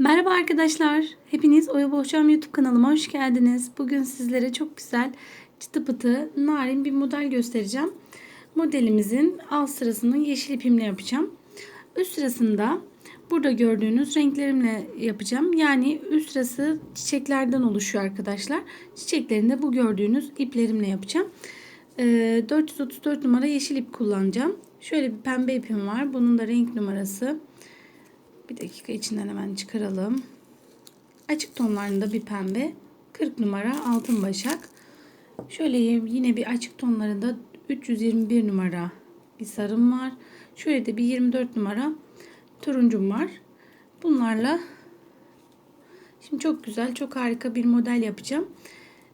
Merhaba arkadaşlar. Hepiniz Oya Bohçam YouTube kanalıma hoş geldiniz. Bugün sizlere çok güzel çıtı pıtı narin bir model göstereceğim. Modelimizin alt sırasını yeşil ipimle yapacağım. Üst sırasında burada gördüğünüz renklerimle yapacağım. Yani üst sırası çiçeklerden oluşuyor arkadaşlar. Çiçeklerini de bu gördüğünüz iplerimle yapacağım. Ee, 434 numara yeşil ip kullanacağım. Şöyle bir pembe ipim var. Bunun da renk numarası bir dakika içinden hemen çıkaralım. Açık tonlarında bir pembe. 40 numara altın başak. Şöyle yine bir açık tonlarında 321 numara bir sarım var. Şöyle de bir 24 numara turuncum var. Bunlarla şimdi çok güzel, çok harika bir model yapacağım.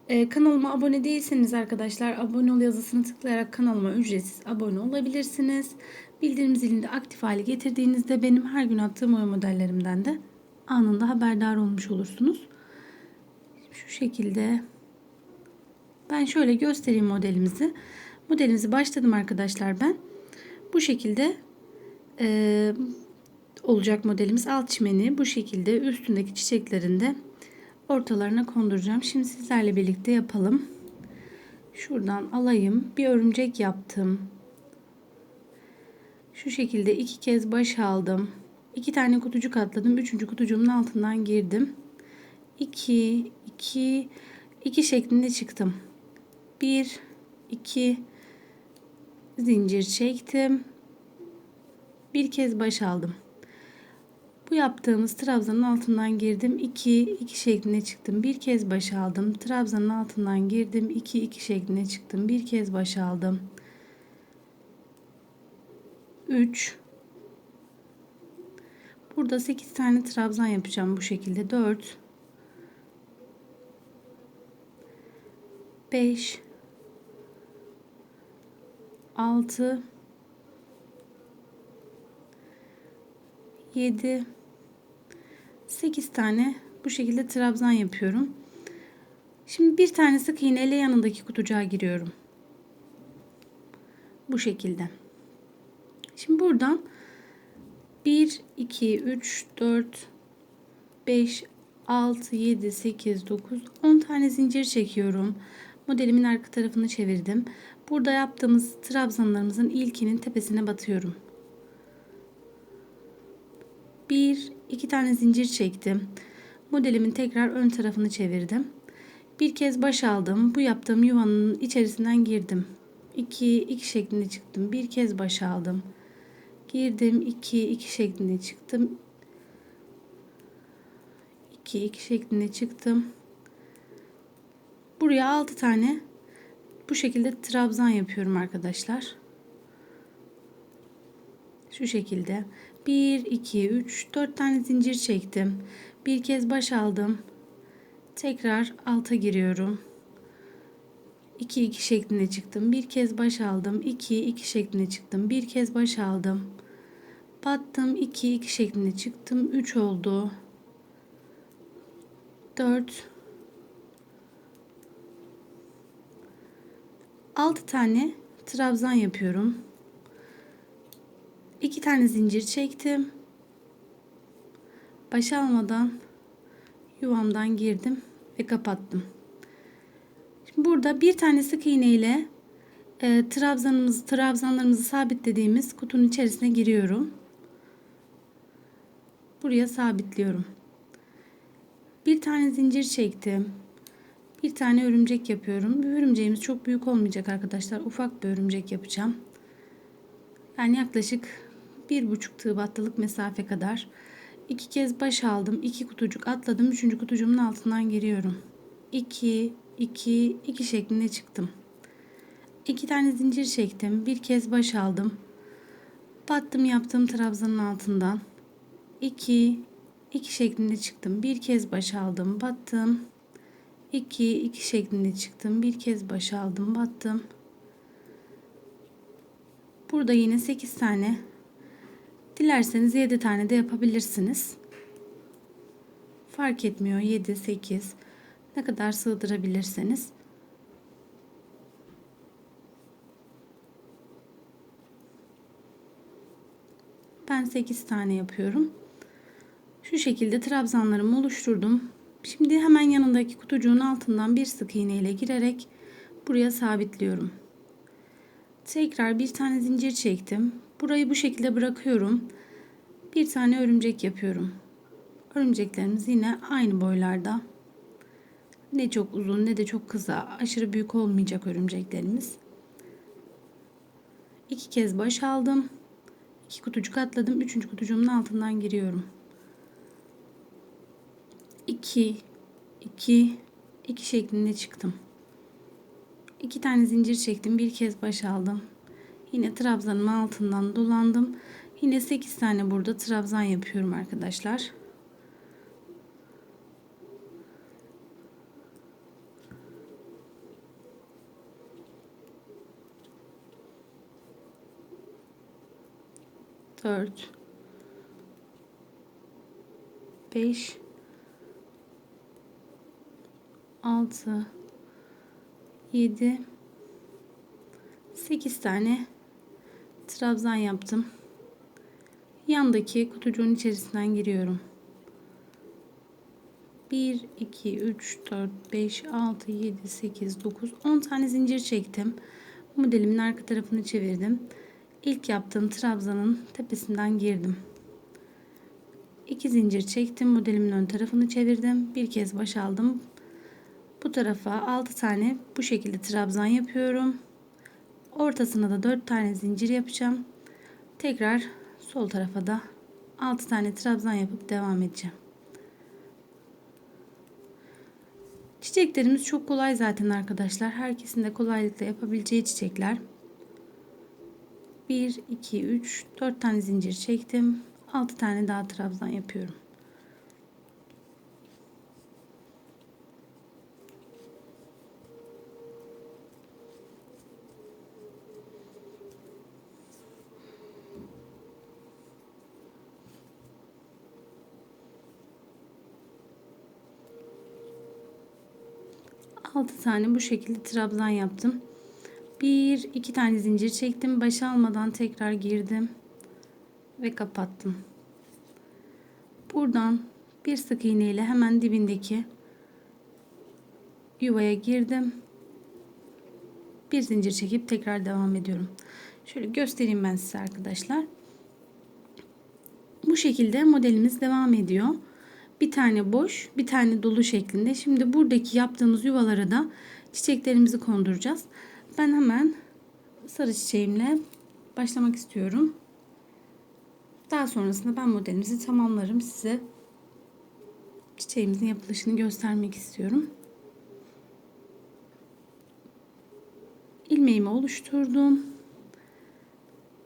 Ee, kanalıma abone değilseniz arkadaşlar abone ol yazısını tıklayarak kanalıma ücretsiz abone olabilirsiniz. Bildirim zilini de aktif hale getirdiğinizde benim her gün attığım oya modellerimden de anında haberdar olmuş olursunuz. Şu şekilde ben şöyle göstereyim modelimizi. Modelimizi başladım arkadaşlar ben. Bu şekilde e, olacak modelimiz alt çimeni bu şekilde üstündeki çiçeklerinde ortalarına konduracağım. Şimdi sizlerle birlikte yapalım. Şuradan alayım. Bir örümcek yaptım. Şu şekilde iki kez baş aldım. İki tane kutucuk atladım. Üçüncü kutucuğumun altından girdim. İki, iki, iki şeklinde çıktım. Bir, iki zincir çektim. Bir kez baş aldım. Bu yaptığımız trabzanın altından girdim. 2 2 şeklinde çıktım. Bir kez baş aldım. Trabzanın altından girdim. 2 2 şeklinde çıktım. Bir kez baş aldım. 3 Burada 8 tane trabzan yapacağım bu şekilde. 4 5 6 7 8 tane bu şekilde trabzan yapıyorum. Şimdi bir tane sık iğneyle yanındaki kutucuğa giriyorum. Bu şekilde. Şimdi buradan 1 2 3 4 5 6 7 8 9 10 tane zincir çekiyorum. Modelimin arka tarafını çevirdim. Burada yaptığımız trabzanlarımızın ilkinin tepesine batıyorum. Bir, iki tane zincir çektim. Modelimin tekrar ön tarafını çevirdim. Bir kez baş aldım. Bu yaptığım yuvanın içerisinden girdim. 2 2 şeklinde çıktım. Bir kez baş aldım. Girdim 2 2 şeklinde çıktım. 2 2 şeklinde çıktım. Buraya 6 tane bu şekilde trabzan yapıyorum arkadaşlar. Şu şekilde. 1, 2, 3, 4 tane zincir çektim. Bir kez baş aldım. Tekrar alta giriyorum. 2, 2 şeklinde çıktım. Bir kez baş aldım. 2, 2 şeklinde çıktım. Bir kez baş aldım. Battım. 2, 2 şeklinde çıktım. 3 oldu. 4 6 tane trabzan yapıyorum. 2 tane zincir çektim. Baş almadan yuvamdan girdim ve kapattım. Şimdi burada bir tane sık iğne ile e, trabzanımızı, trabzanlarımızı sabitlediğimiz kutunun içerisine giriyorum. Buraya sabitliyorum. Bir tane zincir çektim. Bir tane örümcek yapıyorum. Bu örümceğimiz çok büyük olmayacak arkadaşlar. Ufak bir örümcek yapacağım. Yani yaklaşık bir buçuk tığ battılık mesafe kadar. iki kez baş aldım. iki kutucuk atladım. Üçüncü kutucuğumun altından giriyorum. 2, 2, 2 şeklinde çıktım. İki tane zincir çektim. Bir kez baş aldım. Battım yaptığım trabzanın altından. 2, 2 şeklinde çıktım. Bir kez baş aldım. Battım. 2, 2 şeklinde çıktım. Bir kez baş aldım. Battım. Burada yine 8 tane Dilerseniz 7 tane de yapabilirsiniz. Fark etmiyor 7, 8 ne kadar sığdırabilirseniz. Ben 8 tane yapıyorum. Şu şekilde trabzanlarımı oluşturdum. Şimdi hemen yanındaki kutucuğun altından bir sık iğne ile girerek buraya sabitliyorum. Tekrar bir tane zincir çektim. Burayı bu şekilde bırakıyorum. Bir tane örümcek yapıyorum. Örümceklerimiz yine aynı boylarda. Ne çok uzun ne de çok kısa, aşırı büyük olmayacak örümceklerimiz. İki kez baş aldım. İki kutucuk atladım. Üçüncü kutucuğumun altından giriyorum. 2 2 2 şeklinde çıktım. İki tane zincir çektim. Bir kez baş aldım. Yine trabzanın altından dolandım. Yine 8 tane burada trabzan yapıyorum arkadaşlar. Dört, beş, 6 7 8 tane trabzan yaptım. Yandaki kutucuğun içerisinden giriyorum. 1 2 3 4 5 6 7 8 9 10 tane zincir çektim. Modelimin arka tarafını çevirdim. İlk yaptığım trabzanın tepesinden girdim. 2 zincir çektim. Modelimin ön tarafını çevirdim. Bir kez baş aldım. Bu tarafa 6 tane bu şekilde trabzan yapıyorum. Ortasına da 4 tane zincir yapacağım. Tekrar sol tarafa da 6 tane trabzan yapıp devam edeceğim. Çiçeklerimiz çok kolay zaten arkadaşlar. Herkesin de kolaylıkla yapabileceği çiçekler. 1, 2, 3, 4 tane zincir çektim. 6 tane daha trabzan yapıyorum. 6 tane bu şekilde trabzan yaptım. 1 2 tane zincir çektim. Baş almadan tekrar girdim ve kapattım. Buradan bir sık iğne ile hemen dibindeki yuvaya girdim. Bir zincir çekip tekrar devam ediyorum. Şöyle göstereyim ben size arkadaşlar. Bu şekilde modelimiz devam ediyor bir tane boş, bir tane dolu şeklinde. Şimdi buradaki yaptığımız yuvalara da çiçeklerimizi konduracağız. Ben hemen sarı çiçeğimle başlamak istiyorum. Daha sonrasında ben modelimizi tamamlarım. Size çiçeğimizin yapılışını göstermek istiyorum. ilmeğimi oluşturdum.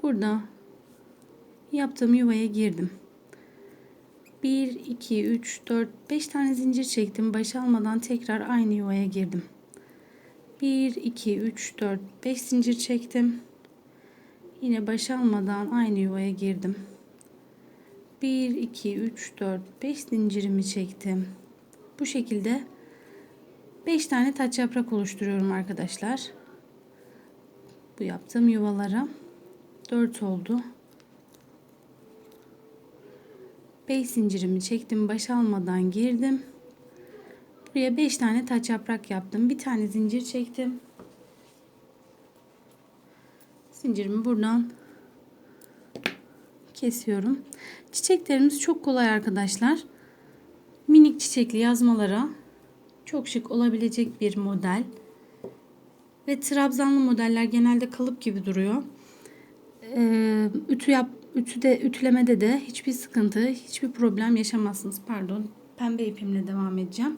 Burada yaptığım yuvaya girdim. 1, 2, 3, 4, 5 tane zincir çektim. Baş almadan tekrar aynı yuvaya girdim. 1, 2, 3, 4, 5 zincir çektim. Yine baş almadan aynı yuvaya girdim. 1, 2, 3, 4, 5 zincirimi çektim. Bu şekilde 5 tane taç yaprak oluşturuyorum arkadaşlar. Bu yaptığım yuvalara 4 oldu. 5 zincirimi çektim. Baş almadan girdim. Buraya 5 tane taç yaprak yaptım. Bir tane zincir çektim. Zincirimi buradan kesiyorum. Çiçeklerimiz çok kolay arkadaşlar. Minik çiçekli yazmalara çok şık olabilecek bir model. Ve trabzanlı modeller genelde kalıp gibi duruyor. Ee, ütü yap Ütüde, ütülemede de hiçbir sıkıntı, hiçbir problem yaşamazsınız. Pardon. Pembe ipimle devam edeceğim.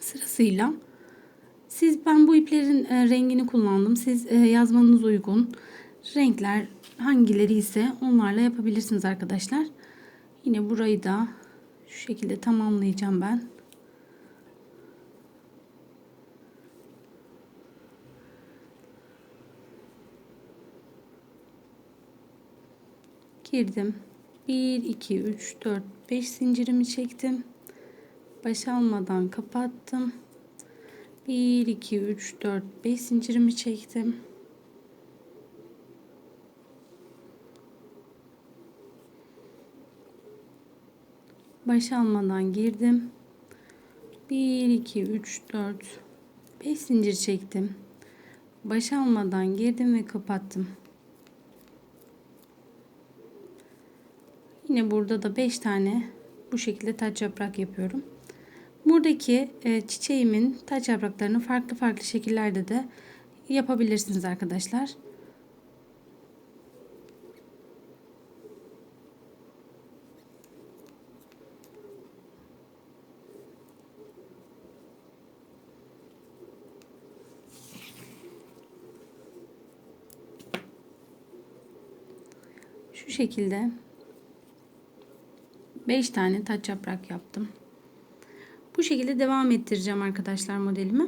Sırasıyla siz ben bu iplerin e, rengini kullandım. Siz e, yazmanız uygun renkler hangileri ise onlarla yapabilirsiniz arkadaşlar. Yine burayı da şu şekilde tamamlayacağım ben. girdim. 1 2 3 4 5 zincirimi çektim. Baş almadan kapattım. 1 2 3 4 5 zincirimi çektim. Baş almadan girdim. 1 2 3 4 5 zincir çektim. Baş almadan girdim ve kapattım. Yine burada da 5 tane bu şekilde taç yaprak yapıyorum. Buradaki e, çiçeğimin taç yapraklarını farklı farklı şekillerde de yapabilirsiniz arkadaşlar. Şu şekilde 5 tane taç yaprak yaptım. Bu şekilde devam ettireceğim arkadaşlar modelimi.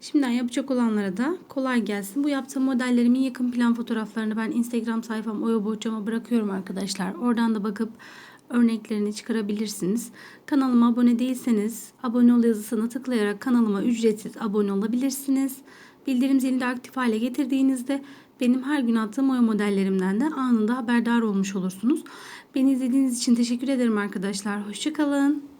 Şimdiden yapacak olanlara da kolay gelsin. Bu yaptığım modellerimin yakın plan fotoğraflarını ben Instagram sayfam Oya Bohçam'a bırakıyorum arkadaşlar. Oradan da bakıp örneklerini çıkarabilirsiniz. Kanalıma abone değilseniz abone ol yazısına tıklayarak kanalıma ücretsiz abone olabilirsiniz. Bildirim zilini de aktif hale getirdiğinizde benim her gün attığım oya modellerimden de anında haberdar olmuş olursunuz. Beni izlediğiniz için teşekkür ederim arkadaşlar. Hoşçakalın.